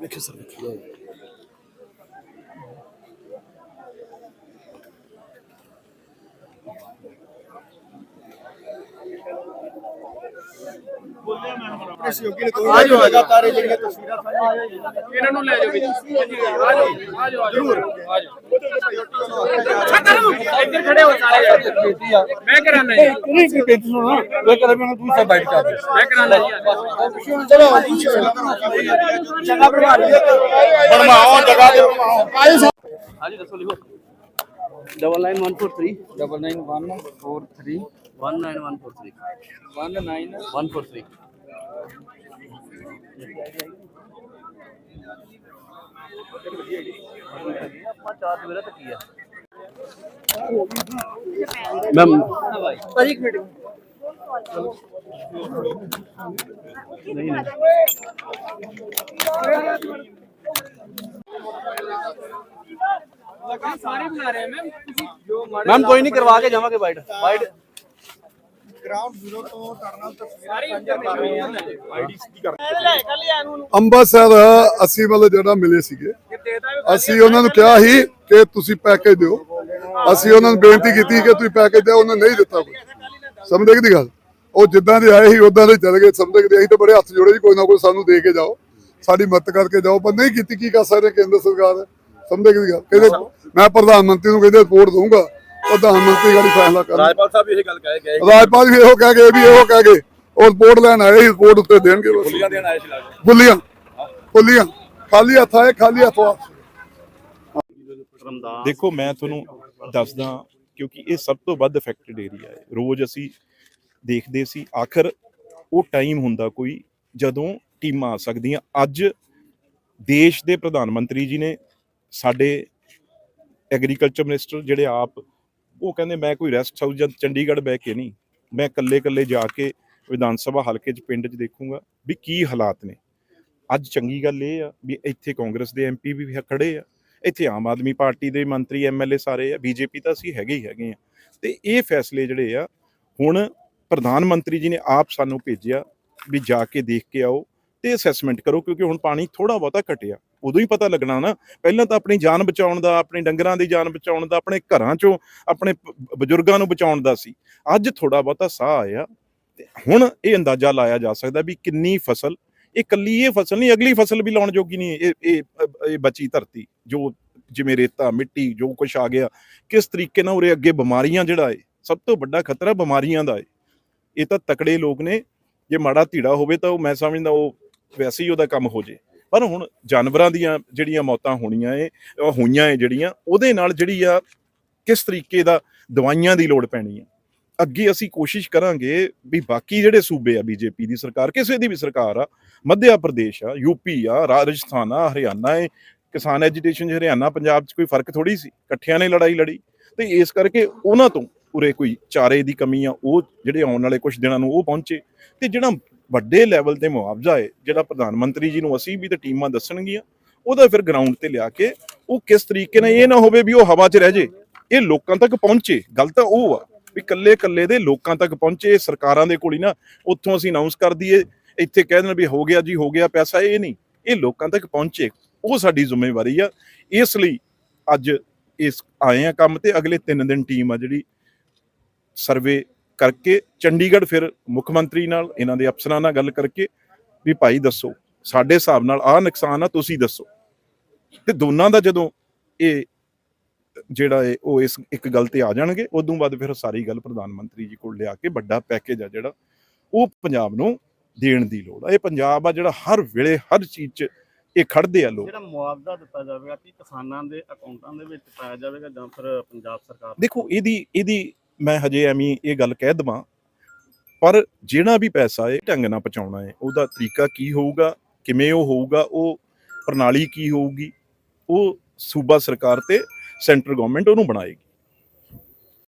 نكسر. يكسر ਆਪਣੇ ਸਹਿਯੋਗੀ ਨੇ ਕੋਈ ਲਗਾਤਾਰ ਇਹ ਜਿਹੜੀਆਂ ਤਸਵੀਰਾਂ ਸਾਂਝੀਆਂ ਇਹਨਾਂ ਨੂੰ ਲੈ ਜਾਓ ਵਿੱਚ ਆ ਜਾਓ ਆ ਜਾਓ ਜ਼ਰੂਰ। ਆ ਜਾਓ। ਇੱਧਰ ਖੜੇ ਹੋ ਸਾਰੇ ਮੈਂ ਕਰਾਣਾ ਜੀ। ਤੇਰੀ ਕੀ ਬੇਤੀ ਸੁਣਾ ਮੈਂ ਕਰਾਂ ਮੈਂ ਤੂੰ ਸਭ ਬੈਠ ਜਾ ਮੈਂ ਕਰਾਣਾ ਜੀ। ਚਲੋ ਜਗ੍ਹਾ ਬਣਵਾਓ ਜਗ੍ਹਾ ਦੇ ਬਣਵਾਓ। ਹਾਂਜੀ ਦੱਸੋ ਲਿਖੋ। 9914 3 9914 3 one nine one four three one nine one four three ma'am नहीं सारे बना रहे हैं मैम मैम कोई नहीं करवा के जावा के बाइट बाइट ਗਰਾਊਂਡ ਜ਼ੀਰੋ ਤੋਂ ਟਰਨਲ ਤਸਵੀਰਾਂ ਸਾਂਝੀਆਂ ਕਰ ਰਹੇ ਹਾਂ। ਅੰਮ੍ਰਿਤਸਰ ਅਸੀਂ ਮਤਲਬ ਜਿਹੜਾ ਮਿਲੇ ਸੀਗੇ ਅਸੀਂ ਉਹਨਾਂ ਨੂੰ ਕਿਹਾ ਸੀ ਕਿ ਤੁਸੀਂ ਪੈਕੇਜ ਦਿਓ। ਅਸੀਂ ਉਹਨਾਂ ਨੂੰ ਬੇਨਤੀ ਕੀਤੀ ਕਿ ਤੁਸੀਂ ਪੈਕੇਜ ਦਿਓ ਉਹਨਾਂ ਨਹੀਂ ਦਿੱਤਾ ਕੋਈ। ਸਮਝਦੇ ਕਿ ਦੀ ਗੱਲ? ਉਹ ਜਿੱਦਾਂ ਦੇ ਆਏ ਸੀ ਉਦਾਂ ਦੇ ਚਲੇ ਗਏ। ਸਮਝਦੇ ਕਿ ਅਸੀਂ ਤਾਂ ਬੜੇ ਹੱਥ ਜੋੜੇ ਜੀ ਕੋਈ ਨਾ ਕੋਈ ਸਾਨੂੰ ਦੇ ਕੇ ਜਾਓ। ਸਾਡੀ ਮਦਦ ਕਰਕੇ ਜਾਓ। ਪਰ ਨਹੀਂ ਕੀਤੀ ਕੀ ਕਰ ਸਕਦੇ ਕੇਂਦਰ ਸਰਕਾਰ ਸਮਝਦੇ ਕਿ ਦੀ ਗੱਲ? ਕਹਿੰਦੇ ਮੈਂ ਪ੍ਰਧਾਨ ਮੰਤਰੀ ਨੂੰ ਕਹਿੰਦੇ ਰਿਪੋਰਟ ਦਊਂਗਾ। ਪ੍ਰਧਾਨ ਮੰਤਰੀ ਗਾੜੀ ਫੈਸਲਾ ਕਰਨਾ। ਰਾਜਪਾਲ ਸਾਹਿਬ ਇਹ ਗੱਲ ਕਹਿ ਗਏ ਰਾਜਪਾਲ ਵੀ ਇਹੋ ਕਹਿ ਗਏ ਵੀ ਇਹੋ ਕਹਿ ਗਏ। ਉਹ ਰਿਪੋਰਟ ਲੈਣ ਆਏ ਸੀ ਰਿਪੋਰਟ ਉੱਤੇ ਦੇਣਗੇ ਬਸ। ਬੁੱਲੀਆਂ ਦੇਣ ਆਏ ਸੀ ਲੱਗਦਾ ਬੁੱਲੀਆਂ ਬੁੱਲੀਆਂ। ਖਾਲੀ ਹੱਥ ਆਏ ਖਾਲੀ ਹੱਥ ਵਾਪਸ। ਦੇਖੋ ਮੈਂ ਤੁਹਾਨੂੰ ਦੱਸਦਾ ਕਿਉਂਕਿ ਇਹ ਸਭ ਤੋਂ ਵੱਧ ਅਫੈਕਟਡ ਏਰੀਆ ਹੈ। ਰੋਜ਼ ਅਸੀਂ ਦੇਖਦੇ ਸੀ ਆਖਰ ਉਹ ਟਾਈਮ ਹੁੰਦਾ ਕੋਈ ਜਦੋਂ ਟੀਮਾਂ ਆ ਸਕਦੀਆਂ। ਅੱਜ ਦੇਸ਼ ਦੇ ਪ੍ਰਧਾਨ ਮੰਤਰੀ ਜੀ ਨੇ ਸਾਡੇ ਐਗਰੀਕਲਚਰ ਮਿਨਿਸਟਰ ਜਿਹੜੇ ਆਪ ਉਹ ਕਹਿੰਦੇ ਮੈਂ ਕੋਈ ਰੈਸਟ ਹਾਊਸ ਜਾਂ ਚੰਡੀਗੜ੍ਹ ਬਹਿ ਕੇ ਨਹੀਂ, ਮੈਂ ਇਕੱਲੇ ਇਕੱਲੇ ਜਾ ਕੇ ਵਿਧਾਨ ਸਭਾ ਹਲਕੇ 'ਚ, ਪਿੰਡ 'ਚ ਦੇਖੂੰਗਾ ਵੀ ਕੀ ਹਾਲਾਤ ਨੇ। ਅੱਜ ਚੰਗੀ ਗੱਲ ਇਹ ਆ ਵੀ ਇੱਥੇ ਕਾਂਗਰਸ ਦੇ ਐਮਪੀ ਵੀ ਖੜੇ ਆ, ਇੱਥੇ ਆਮ ਆਦਮੀ ਪਾਰਟੀ ਦੇ ਮੰਤਰੀ ਐਮਐਲਏ ਸਾਰੇ ਆ ਬੀਜੇਪੀ ਤਾਂ ਅਸੀਂ ਹੈਗੇ ਹੀ ਹੈਗੇ ਆ। ਤੇ ਇਹ ਫੈਸਲੇ ਜਿਹੜੇ ਆ, ਹੁਣ ਪ੍ਰਧਾਨ ਮੰਤਰੀ ਜੀ ਨੇ ਆਪ ਸਾਨੂੰ ਭੇਜਿਆ ਵੀ ਜਾ ਕੇ ਦੇਖ ਕੇ ਆਓ ਤੇ ਅਸੈਸਮੈਂਟ ਕਰੋ ਕਿਉਂਕਿ ਹੁਣ ਪਾਣੀ ਥੋੜਾ ਬਹੁਤਾ ਘਟਿਆ। ਉਦੋਂ ਹੀ ਪਤਾ ਲੱਗਣਾ ਨਾ। ਪਹਿਲਾਂ ਤਾਂ ਆਪਣੀ ਜਾਨ ਬਚਾਉਣ ਦਾ, ਆਪਣੇ ਡੰਗਰਾਂ ਦੀ ਜਾਨ ਬਚਾਉਣ ਦਾ, ਆਪਣੇ ਘਰਾਂ ਚੋਂ ਆਪਣੇ ਬਜ਼ੁਰਗਾਂ ਨੂੰ ਬਚਾਉਣ ਦਾ ਸੀ। ਅੱਜ ਥੋੜਾ ਬਹੁਤਾ ਸਾਹ ਆਇਆ ਹੁਣ ਇਹ ਅੰਦਾਜ਼ਾ ਲਾਇਆ ਜਾ ਸਕਦਾ ਵੀ ਕਿੰਨੀ ਫਸਲ, ਇਹ ਕੱਲੀ ਇਹ ਫਸਲ ਨਹੀਂ, ਅਗਲੀ ਫਸਲ ਵੀ ਲਾਉਣ ਜੋਗੀ ਨਹੀਂ ਇਹ ਇਹ ਇਹ ਬਚੀ ਧਰਤੀ, ਜੋ ਜਿਵੇਂ ਰੇਤਾ, ਮਿੱਟੀ, ਜੋ ਕੁਝ ਆ ਗਿਆ, ਕਿਸ ਤਰੀਕੇ ਨਾਲ ਉਰੇ ਅੱਗੇ ਬਿਮਾਰੀਆਂ ਜਿਹੜਾ ਏ, ਸਭ ਤੋਂ ਵੱਡਾ ਖਤਰਾ ਬਿਮਾਰੀਆਂ ਦਾ ਏ। ਇਹ ਤਾਂ ਤਕੜੇ ਲੋਕ ਨੇ, ਜੇ ਮਾੜਾ ਧੀੜਾ ਹੋਵੇ ਤਾਂ ਉਹ ਮੈਂ ਸਮਝਦਾ ਉਹ ਵੈਸੇ ਹੀ ਉਹਦਾ ਕੰਮ ਹੋ ਜੇ। ਪਰ ਹੁਣ ਜਾਨਵਰਾਂ ਦੀਆਂ ਜਿਹੜੀਆਂ ਮੌਤਾਂ ਹੋਣੀਆਂ ਏ ਹੋਈਆਂ ਏ ਜਿਹੜੀਆਂ, ਉਹਦੇ ਨਾਲ ਜਿਹੜੀ ਆ ਕਿਸ ਤਰੀਕੇ ਦਾ ਦਵਾਈਆਂ ਦੀ ਲੋੜ ਪੈਣੀ ਆ। ਅੱਗੇ ਅਸੀਂ ਕੋਸ਼ਿਸ਼ ਕਰਾਂਗੇ ਵੀ ਬਾਕੀ ਜਿਹੜੇ ਸੂਬੇ ਆ, ਬੀਜੇਪੀ ਦੀ ਸਰਕਾਰ, ਕਿਸੇ ਦੀ ਵੀ ਸਰਕਾਰ ਆ, ਮੱਧਿਆ ਪ੍ਰਦੇਸ਼ ਆ ਯੂਪੀ ਆ, ਰਾਜਸਥਾਨ ਆ, ਹਰਿਆਣਾ ਏ, ਕਿਸਾਨ ਐਜੀਟੇਸ਼ਨ 'ਚ ਹਰਿਆਣਾ, ਪੰਜਾਬ 'ਚ ਕੋਈ ਫ਼ਰਕ ਥੋੜੀ ਸੀ, ਇਕੱਠਿਆਂ ਨੇ ਲੜਾਈ ਲੜੀ, ਤੇ ਇਸ ਕਰਕੇ ਉਹਨਾਂ ਤੋਂ ਉਰੇ ਕੋਈ ਚਾਰੇ ਦੀ ਕਮੀ ਆ, ਉਹ ਜਿਹੜੇ ਆਉਣ ਵਾਲੇ ਕੁਝ ਦਿਨਾਂ ਨੂੰ ਉਹ ਪਹੁੰਚੇ, ਤੇ ਜਿਹੜਾ ਵੱਡੇ ਲੈਵਲ ਤੇ ਮੁਆਵਜ਼ਾ ਹੈ, ਜਿਹੜਾ ਪ੍ਰਧਾਨ ਮੰਤਰੀ ਜੀ ਨੂੰ ਅਸੀਂ ਵੀ ਤੇ ਟੀਮਾਂ ਦੱਸਣਗੀਆਂ, ਉਹਦਾ ਫਿਰ ਗਰਾਊਂਡ ਤੇ ਲਿਆ ਕੇ ਉਹ ਕਿਸ ਤਰੀਕੇ ਨਾਲ ਇਹ ਨਾ ਹੋਵੇ ਵੀ ਉਹ ਹਵਾ 'ਚ ਰਹਿ ਜੇ, ਇਹ ਲੋਕਾਂ ਤੱਕ ਪਹੁੰਚੇ, ਗੱਲ ਤਾਂ ਉਹ ਆ ਵੀ ਕੱਲੇ ਕੱਲੇ ਦੇ ਲੋਕਾਂ ਤੱਕ ਪਹੁੰਚੇ ਸਰਕਾਰਾਂ ਦੇ ਕੋਲ ਹੀ ਨਾ, ਉੱਥੋਂ ਅਸੀਂ ਅਨਾਉਂਸ ਕਰ ਦਈਏ, ਇੱਥੇ ਕਹਿ ਦੇਣ ਵੀ ਹੋ ਗਿਆ ਜੀ, ਹੋ ਗਿਆ, ਪੈਸਾ ਇਹ ਨਹੀਂ, ਇਹ ਲੋਕਾਂ ਤੱਕ ਪਹੁੰਚੇ, ਉਹ ਸਾਡੀ ਜ਼ਿੰਮੇਵਾਰੀ ਆ, ਇਸ ਲਈ ਅੱਜ ਇਸ ਆਏ ਆ ਕੰਮ ਤੇ ਅਗਲੇ 3 ਦਿਨ ਟੀਮ ਆ ਜਿਹੜੀ ਸਰਵੇ ਕਰਕੇ ਚੰਡੀਗੜ੍ਹ ਫਿਰ ਮੁੱਖ ਮੰਤਰੀ ਨਾਲ ਇਹਨਾਂ ਦੇ ਅਫਸਰਾਂ ਨਾਲ ਗੱਲ ਕਰਕੇ ਵੀ ਭਾਈ ਦੱਸੋ ਸਾਡੇ ਹਿਸਾਬ ਨਾਲ ਆਹ ਨੁਕਸਾਨ ਆ ਤੁਸੀਂ ਦੱਸੋ। ਤੇ ਦੋਨਾਂ ਦਾ ਜਦੋਂ ਇਹ ਜਿਹੜਾ ਹੈ ਉਹ ਇਸ ਇੱਕ ਗੱਲ ਤੇ ਆ ਜਾਣਗੇ ਉਦੋਂ ਬਾਅਦ ਫਿਰ ਸਾਰੀ ਗੱਲ ਪ੍ਰਧਾਨ ਮੰਤਰੀ ਜੀ ਕੋਲ ਲਿਆ ਕੇ ਵੱਡਾ ਪੈਕੇਜ ਆ ਜਿਹੜਾ ਉਹ ਪੰਜਾਬ ਨੂੰ ਦੇਣ ਦੀ ਲੋੜ ਆ। ਇਹ ਪੰਜਾਬ ਆ ਜਿਹੜਾ ਹਰ ਵੇਲੇ ਹਰ ਚੀਜ਼ 'ਚ ਇਹ ਖੜਦੇ ਆ ਲੋਕ। ਜਿਹੜਾ ਮੁਆਵਜ਼ਾ ਦਿੱਤਾ ਜਾਵੇਗਾ ਕਿ ਕਿਸਾਨਾਂ ਦੇ ਅਕਾਊਂਟਾਂ ਦੇ ਵਿੱਚ ਪਾਇਆ ਜਾਵੇਗਾ ਜਾਂ ਫਿਰ ਪੰਜਾਬ ਸਰਕਾਰ ਦੇਖੋ ਇਹਦੀ ਇਹਦੀ ਮੈਂ ਹਜੇ ਐਵੇਂ ਇਹ ਗੱਲ ਕਹਿ ਦਵਾਂ, ਪਰ ਜਿਹੜਾ ਵੀ ਪੈਸਾ ਹੈ ਢੰਗ ਨਾਲ ਪਹੁੰਚਾਉਣਾ ਹੈ, ਉਹਦਾ ਤਰੀਕਾ ਕੀ ਹੋਊਗਾ, ਕਿਵੇਂ ਉਹ ਹੋਊਗਾ, ਉਹ ਪ੍ਰਣਾਲੀ ਕੀ ਹੋਊਗੀ, ਉਹ ਸੂਬਾ ਸਰਕਾਰ ਤੇ ਸੈਂਟਰ ਗਵਰਨਮੈਂਟ ਉਹਨੂੰ ਬਣਾਏਗੀ।